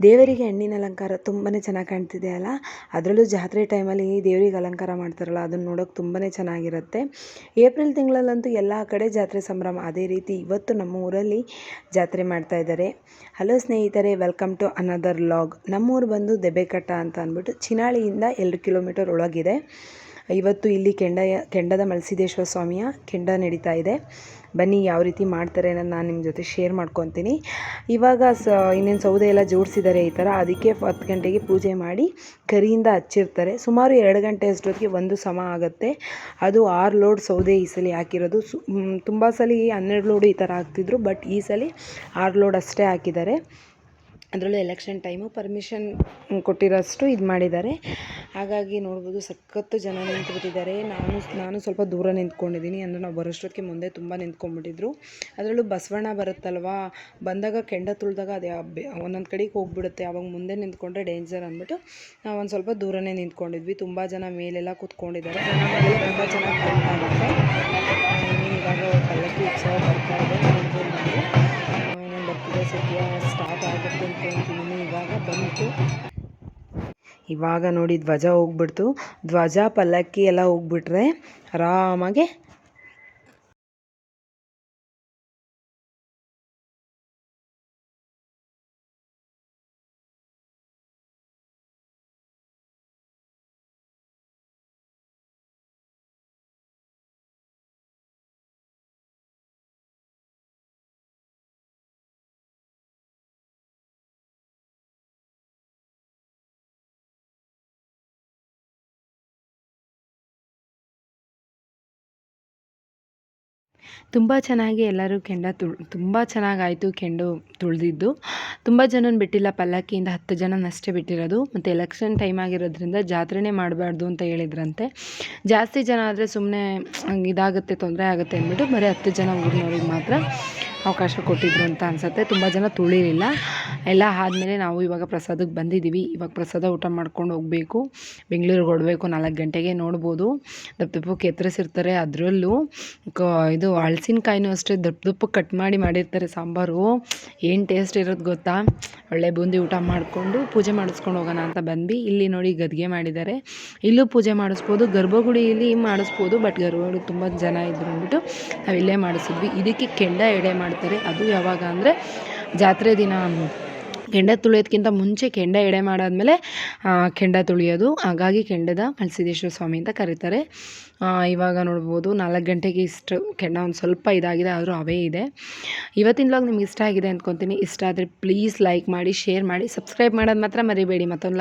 ದೇವರಿಗೆ ಹಣ್ಣಿನ ಅಲಂಕಾರ ತುಂಬಾ ಚೆನ್ನಾಗಿ ಕಾಣ್ತಿದೆ ಅಲ್ಲ? ಅದರಲ್ಲೂ ಜಾತ್ರೆ ಟೈಮಲ್ಲಿ ದೇವರಿಗೆ ಅಲಂಕಾರ ಮಾಡ್ತಾರಲ್ಲ ಅದನ್ನು ನೋಡೋಕೆ ತುಂಬಾ ಚೆನ್ನಾಗಿರುತ್ತೆ. ಏಪ್ರಿಲ್ ತಿಂಗಳಲ್ಲಂತೂ ಎಲ್ಲ ಕಡೆ ಜಾತ್ರೆ ಸಂಭ್ರಮ. ಅದೇ ರೀತಿ ಇವತ್ತು ನಮ್ಮ ಊರಲ್ಲಿ ಜಾತ್ರೆ ಮಾಡ್ತಾ ಇದ್ದಾರೆ. ಹಲೋ ಸ್ನೇಹಿತರೆ ವೆಲ್ಕಮ್ ಟು ಅನದರ್ ಲಾಗ್ ನಮ್ಮೂರು ಬಂದು ದೆಬೆಕಟ್ಟ ಅಂತ ಅಂದ್ಬಿಟ್ಟು ಚಿನಾಳಿಯಿಂದ ಎರಡು ಕಿಲೋಮೀಟರ್ ಒಳಗಿದೆ. ಇವತ್ತು ಇಲ್ಲಿ ಕೆಂಡ, ಕೆಂಡದ ಮಲಸಿದೇಶ್ವರ ಸ್ವಾಮಿಯ ಕೆಂಡ ನಡೀತಾ ಇದೆ. ಬನ್ನಿ ಯಾವ ರೀತಿ ಮಾಡ್ತಾರೆ ಅನ್ನೋದು ನಾನು ನಿಮ್ಮ ಜೊತೆ ಶೇರ್ ಮಾಡ್ಕೊತೀನಿ. ಇವಾಗ ಸ, ಇನ್ನೇನು ಸೌದೆ ಎಲ್ಲ ಜೋಡಿಸಿದ್ದಾರೆ ಈ ಥರ ಅದಕ್ಕೆ ಹತ್ತು ಗಂಟೆಗೆ ಪೂಜೆ ಮಾಡಿ ಕರಿಯಿಂದ ಹಚ್ಚಿರ್ತಾರೆ. ಸುಮಾರು ಎರಡು ಗಂಟೆ ಅಷ್ಟೊತ್ತಿಗೆ ಒಂದು ಸಮ ಆಗುತ್ತೆ. ಅದು ಆರು ಲೋಡ್ ಸೌದೆ ಈ ಸಲ ಹಾಕಿರೋದು. ಸು ತುಂಬ ಸಲ ಹನ್ನೆರಡು ಲೋಡು ಈ ಥರ ಹಾಕ್ತಿದ್ರು, ಬಟ್ ಈ ಸಲ ಆರು ಲೋಡ್ ಅಷ್ಟೇ ಹಾಕಿದ್ದಾರೆ. ಅದರಲ್ಲೂ ಎಲೆಕ್ಷನ್ ಟೈಮು ಪರ್ಮಿಷನ್ ಕೊಟ್ಟಿರೋಷ್ಟು ಇದು ಮಾಡಿದ್ದಾರೆ. ಹಾಗಾಗಿ ನೋಡ್ಬೋದು ಸಖತ್ತು ಜನ ನಿಂತ್ಬಿಟ್ಟಿದ್ದಾರೆ. ನಾನು ನಾನು ಸ್ವಲ್ಪ ದೂರ ನಿಂತ್ಕೊಂಡಿದ್ದೀನಿ. ಅಂದರೆ ನಾವು ಬರೋಷ್ಟೊತ್ತಿಗೆ ಮುಂದೆ ತುಂಬ ನಿಂತ್ಕೊಂಡ್ಬಿಟ್ಟಿದ್ರು. ಅದರಲ್ಲೂ ಬಸವಣ್ಣ ಬರುತ್ತಲ್ವಾ? ಬಂದಾಗ ಕೆಂಡ ತುಳಿದಾಗ ಅದು ಒಂದೊಂದು ಕಡೆಗೆ ಹೋಗ್ಬಿಡುತ್ತೆ. ಅವಾಗ ಮುಂದೆ ನಿಂತ್ಕೊಂಡ್ರೆ ಡೇಂಜರ್ ಅಂದ್ಬಿಟ್ಟು ನಾವು ಒಂದು ಸ್ವಲ್ಪ ದೂರನೇ ನಿಂತ್ಕೊಂಡಿದ್ವಿ. ತುಂಬ ಜನ ಮೇಲೆಲ್ಲ ಕೂತ್ಕೊಂಡಿದ್ದಾರೆ. ತುಂಬ ಚೆನ್ನಾಗಿ ಕಾಣ್ತಾ ಇವಾಗ ಪಲ್ಲಕ್ಕಿ ಉತ್ಸವ ಬರ್ತಾ ಇದೆ. ಬರ್ತಿದೆ ಸದ್ಯ ಸ್ಟಾರ್ಟ್ ಆಗುತ್ತೆ ಅಂದ್ಕೊಳ್ತೀನಿ ಇವಾಗ ಬಂತು ಇವಾಗ ನೋಡಿ ಧ್ವಜ ಹೋಗ್ಬಿಡ್ತು. ಧ್ವಜ ಪಲ್ಲಕ್ಕಿ ಎಲ್ಲ ಹೋಗ್ಬಿಟ್ರೆ ಆರಾಮಾಗಿ ತುಂಬ ಚೆನ್ನಾಗಿ ಎಲ್ಲರೂ ಕೆಂಡ ತುಳ್, ತುಂಬ ಚೆನ್ನಾಗಾಯಿತು ಕೆಂಡು ತುಳಿದಿದ್ದು. ತುಂಬ ಜನನ ಬಿಟ್ಟಿಲ್ಲ ಪಲ್ಲಕ್ಕಿಯಿಂದ, ಹತ್ತು ಜನನಷ್ಟೇ ಬಿಟ್ಟಿರೋದು. ಮತ್ತು ಎಲೆಕ್ಷನ್ ಟೈಮ್ ಆಗಿರೋದ್ರಿಂದ ಜಾತ್ರೆನೇ ಮಾಡಬಾರ್ದು ಅಂತ ಹೇಳಿದ್ರಂತೆ. ಜಾಸ್ತಿ ಜನ ಆದರೆ ಸುಮ್ಮನೆ ಇದಾಗುತ್ತೆ, ತೊಂದರೆ ಆಗುತ್ತೆ ಅಂದ್ಬಿಟ್ಟು ಬರೀ ಹತ್ತು ಜನ ಊರಿನವ್ರಿಗೆ ಮಾತ್ರ. ಅವಕಾಶ ಕೊಟ್ಟಿದ್ರು ಅಂತ ಅನಿಸುತ್ತೆ. ತುಂಬ ಜನ ತುಳಿಲಿಲ್ಲ. ಎಲ್ಲ ಆದಮೇಲೆ ನಾವು ಇವಾಗ ಪ್ರಸಾದಕ್ಕೆ ಬಂದಿದ್ದೀವಿ. ಇವಾಗ ಪ್ರಸಾದ ಊಟ ಮಾಡ್ಕೊಂಡು ಹೋಗಬೇಕು. ಬೆಂಗಳೂರಿಗೆ ಹೊಡಬೇಕು ನಾಲ್ಕು ಗಂಟೆಗೆ ನೋಡ್ಬೋದು. ದಪ್ಪ ದಪ್ಪಕ್ಕೆ ಎತ್ತರಿಸಿರ್ತಾರೆ ಅದರಲ್ಲೂ ಕ ಇದು ಹಳಸಿನಕಾಯಿನೂ ಅಷ್ಟೇ ದಪ್ಪ ದಪ್ಪಕ್ಕೆ ಕಟ್ ಮಾಡಿ ಮಾಡಿರ್ತಾರೆ ಸಾಂಬಾರು. ಏನು ಟೇಸ್ಟ್ ಇರೋದು ಗೊತ್ತಾ? ಒಳ್ಳೆ ಬೂಂದಿ ಊಟ ಮಾಡಿಕೊಂಡು ಪೂಜೆ ಮಾಡಿಸ್ಕೊಂಡು ಹೋಗೋಣ ಅಂತ ಬಂದ್ವಿ. ಇಲ್ಲಿ ನೋಡಿ ಗದ್ಗೆ ಮಾಡಿದ್ದಾರೆ. ಇಲ್ಲೂ ಪೂಜೆ ಮಾಡಿಸ್ಬೋದು, ಗರ್ಭಗುಡಿಯಲ್ಲಿ ಮಾಡಿಸ್ಬೋದು ಬಟ್ ಗರ್ಭಗುಡಿ ತುಂಬ ಜನ ಇದ್ರು ಅಂದ್ಬಿಟ್ಟು ನಾವು ಇಲ್ಲೇ ಮಾಡಿಸಿದ್ವಿ. ಇದಕ್ಕೆ ಕೆಂಡ ಎಡೆ ಮಾಡ್ತಾರೆ. ಅದು ಯಾವಾಗ ಅಂದರೆ ಜಾತ್ರೆ ದಿನ ಕೆಂಡ ತುಳಿಯೋದಕ್ಕಿಂತ ಮುಂಚೆ ಕೆಂಡ ಎಡೆ ಮಾಡಾದಮೇಲೆ ಕೆಂಡ ತುಳಿಯೋದು. ಹಾಗಾಗಿ ಕೆಂಡದ ಮಲ್ಸಿದೇಶ್ವರ ಸ್ವಾಮಿ ಅಂತ ಕರೀತಾರೆ. ಇವಾಗ ನೋಡ್ಬೋದು, ನಾಲ್ಕು ಗಂಟೆಗೆ ಇಷ್ಟು ಕೆಂಡ ಒಂದು ಸ್ವಲ್ಪ ಇದಾಗಿದೆ, ಆದರೂ ಅವೇ ಇದೆ. ಇವತ್ತಿನ ಲಾಗ್ ನಿಮ್ಗೆ ಇಷ್ಟ ಆಗಿದೆ ಅಂದ್ಕೊತೀನಿ ಇಷ್ಟ ಆದರೆ ಪ್ಲೀಸ್ ಲೈಕ್ ಮಾಡಿ ಶೇರ್ ಮಾಡಿ ಸಬ್ಸ್ಕ್ರೈಬ್ ಮಾಡೋದು ಮಾತ್ರ ಮರಿಬೇಡಿ. ಮತ್ತೊಂದು